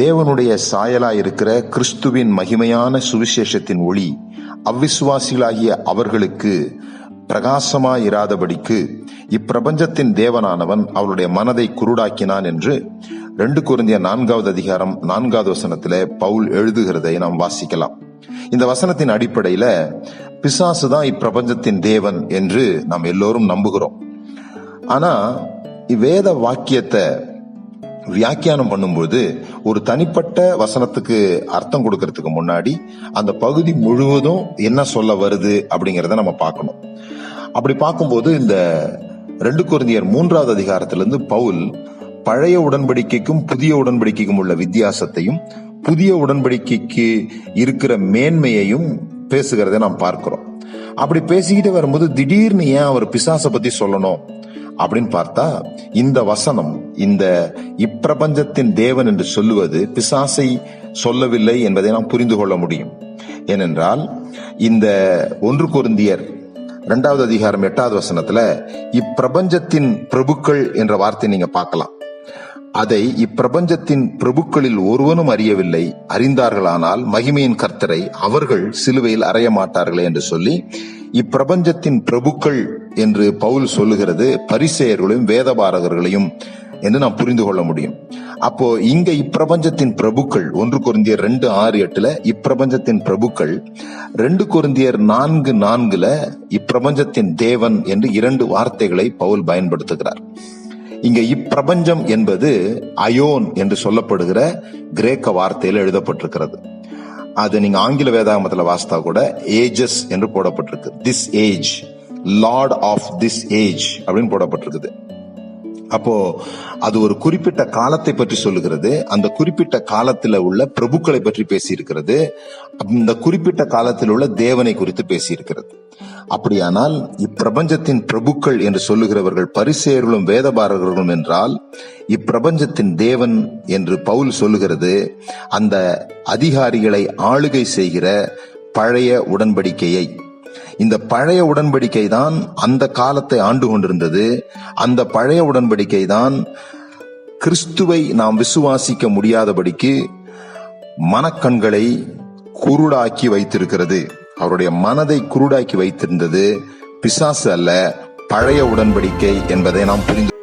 தேவனுடைய சாயலாயிருக்கிற கிறிஸ்துவின் மகிமையான சுவிசேஷத்தின் ஒளி அவ்விசுவாசிகளாகிய அவர்களுக்கு பிரகாசமாயிராதபடிக்கு இப்பிரபஞ்சத்தின் தேவனானவன் அவருடைய மனதை குருடாக்கினான் என்று ரெண்டு குருந்திய நான்காவது அதிகாரம் நான்காவது வசனத்தில் பவுல் எழுதுகிறதை நாம் வாசிக்கலாம். இந்த வசனத்தின் அடிப்படையில பிசாசு தான் இப்பிரபஞ்சத்தின் தேவன் என்று நாம் எல்லோரும் நம்புகிறோம். ஆனா இவ்வேத வாக்கியத்தை வியாக்கியானம் பண்ணும்போது ஒரு தனிப்பட்ட வசனத்துக்கு அர்த்தம் கொடுக்கறதுக்கு முன்னாடி அந்த பகுதி முழுவதும் என்ன சொல்ல வருது அப்படிங்கிறத நம்ம பார்க்கணும். அப்படி பார்க்கும்போது இந்த ரெண்டு குருந்தியர் மூன்றாவது அதிகாரத்திலிருந்து பவுல் பழைய உடன்படிக்கைக்கும் புதிய உடன்படிக்கைக்கும் உள்ள வித்தியாசத்தையும் புதிய உடன்படிக்கைக்கு இருக்கிற மேன்மையையும் பேசுகிறத நாம் பார்க்கிறோம். அப்படி பேசிக்கிட்டு வரும்போது திடீர்னு ஏன் அவர் பிசாசை பத்தி சொல்லணும்? அப்படின்னு பார்த்தா இந்த வசனம் இந்த இப்பிரபஞ்சத்தின் தேவன் என்று சொல்லுவது பிசாசை சொல்லவில்லை என்பதை நாம் புரிந்து கொள்ள முடியும். ஏனென்றால் இந்த ஒன்று குருந்தியர் இரண்டாவது அதிகாரம் எட்டாவது வசனத்துல இப்பிரபஞ்சத்தின் பிரபுக்கள் என்ற வார்த்தை நீங்க பார்க்கலாம். அதை இப்பிரபஞ்சத்தின் பிரபுக்களில் ஒருவனும் அறியவில்லை. அறிந்தார்களானால் மகிமையின் கர்த்தரை அவர்கள் சிலுவையில் அறைய மாட்டார்களே என்று சொல்லி இப்பிரபஞ்சத்தின் பிரபுக்கள் என்று பவுல் சொல்லுகிறது பரிசெயர்களையும் வேதபாரகர்களையும் என்று நாம் புரிந்து கொள்ள முடியும். அப்போ இங்க இப்பிரபஞ்சத்தின் பிரபுக்கள் ஒன்று குருந்தியர் ரெண்டு ஆறு எட்டுல இப்பிரபஞ்சத்தின் பிரபுக்கள் ரெண்டு குருந்தியர் நான்கு நான்குல இப்பிரபஞ்சத்தின் தேவன் என்று இரண்டு வார்த்தைகளை பவுல் பயன்படுத்துகிறார். இங்க இப்பிரபஞ்சம் என்பது அயோன் என்று சொல்லப்படுகிற கிரேக்க வார்த்தையில் எழுதப்பட்டிருக்கிறது. அது நீங்க ஆங்கில வேதாகமத்துல வாசித்தா கூட ஏஜஸ் என்று போடப்பட்டிருக்கு. This age lord of this age அப்படின்னு போடப்பட்டிருக்குது. அப்போ அது ஒரு குறிப்பிட்ட காலத்தை பற்றி சொல்லுகிறது. அந்த குறிப்பிட்ட காலத்துல உள்ள பிரபுக்களை பற்றி பேசியிருக்கிறது. இந்த அந்த குறிப்பிட்ட காலத்தில் உள்ள தேவனை குறித்து பேசியிருக்கிறது. அப்படியானால் இப்பிரபஞ்சத்தின் பிரபுக்கள் என்று சொல்லுகிறவர்கள் பரிசேர்களும் வேதபாரர்களும் என்றால் இப்பிரபஞ்சத்தின் தேவன் என்று பவுல் சொல்லுகிறது. அந்த அதிகாரிகளை ஆளுகை செய்கிற பழைய உடன்படிக்கையை. இந்த பழைய உடன்படிக்கை தான் அந்த காலத்தை ஆண்டு கொண்டிருந்தது. அந்த பழைய உடன்படிக்கை தான் கிறிஸ்துவை நாம் விசுவாசிக்க முடியாதபடிக்கு மனக்கண்களை குருடாக்கி வைத்திருக்கிறது. அவருடைய மனதை குருடாக்கி வைத்திருந்தது பிசாசு அல்ல பழைய உடன்படிக்கை என்பதை நாம் புரிந்து